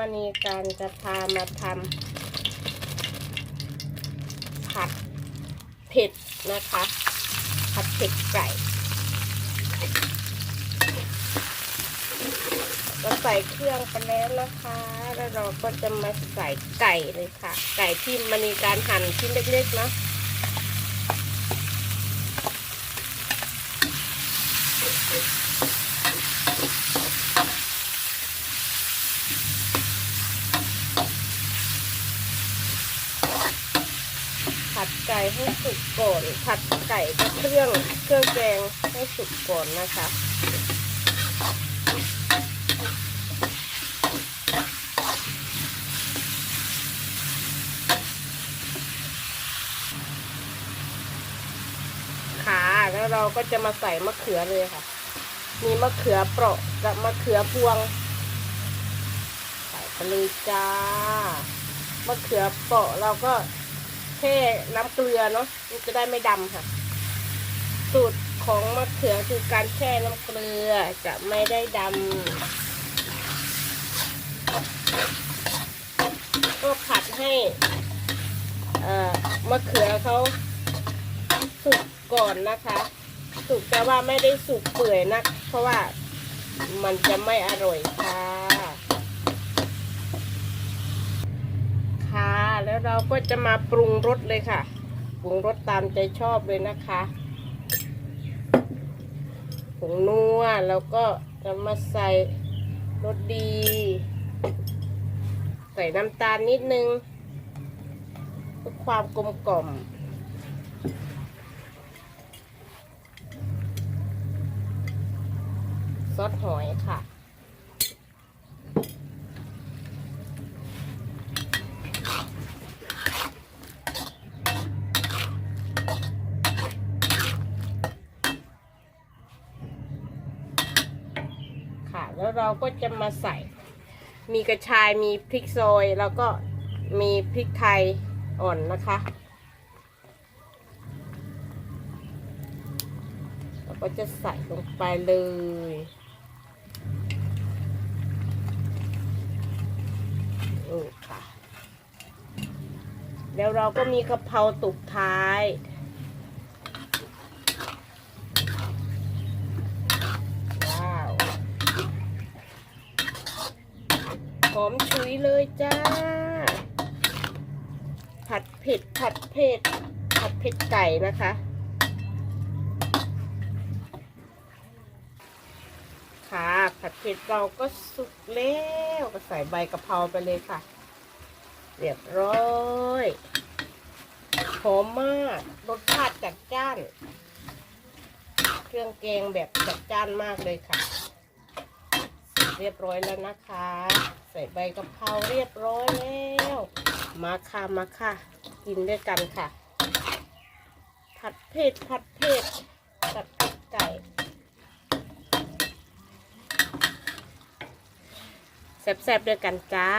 มณีการจะพามาทำผัดเผ็ดนะคะ ผัดเผ็ดไก่เราใส่เครื่องไปแล้วนะคะ แล้วเราก็จะมาใส่ไก่เลยค่ะ ไก่ที่มณีการหั่นชิ้นเล็กๆเนาะ ผัดไก่ให้สุกก่อน ผัดไก่กับเครื่องเครื่องแกงให้สุกก่อนนะคะขาแล้วเราก็จะมาใส่มะเขือเลยค่ะ มีมะเขือเปราะกับมะเขือพวง ใส่ไปเลยจ้ามะเขือเปราะเราก็ แค่น้ำเกลือเนาะมันจะได้ไม่ดำค่ะ สูตรของมะเขือคือการแช่น้ำเกลือจะไม่ได้ดำก็ผัดให้อ่อมะเขือเขาสุกก่อนนะคะ สุกแต่ว่าไม่ได้สุกเปื่อยนักเพราะว่ามันจะไม่อร่อยค่ะ ค่ะ แล้วเราก็จะมาปรุงรสเลยค่ะ ปรุงรสตามใจชอบเลยนะคะผงนัวแล้วก็จะมาใส่รสดี ใส่น้ำตาลนิดนึงเพื่อความกลมกล่อมซอสหอยค่ะ ค่ะ แล้วเราก็จะมาใส่ มีกระชายมีพริกซอยแล้วก็มีพริกไทยอ่อนนะคะ เราก็จะใส่ลงไปเลยนี่ค่ะ แล้วเราก็มีกะเพราตุกท้าย ว้าว หอมฉุยเลยจ้า ผัดเผ็ดผัดเผ็ดผัดเผ็ดไก่นะคะ ค่ะ ผัดเผ็ดเราก็สุกแล้วก็ใส่ใบกะเพราไปเลยค่ะ เรียบร้อยหอมมากรสชาติจัดจ้าน เครื่องแกงแบบจัดจ้านมากเลยค่ะ เรียบร้อยแล้วนะคะ ใส่ใบกะเพราเรียบร้อยแล้ว มาค่ะมาค่ะ กินด้วยกันค่ะ ผัดเผ็ดผัดเผ็ดผัดไก่แซ่บๆด้วยกันจ้า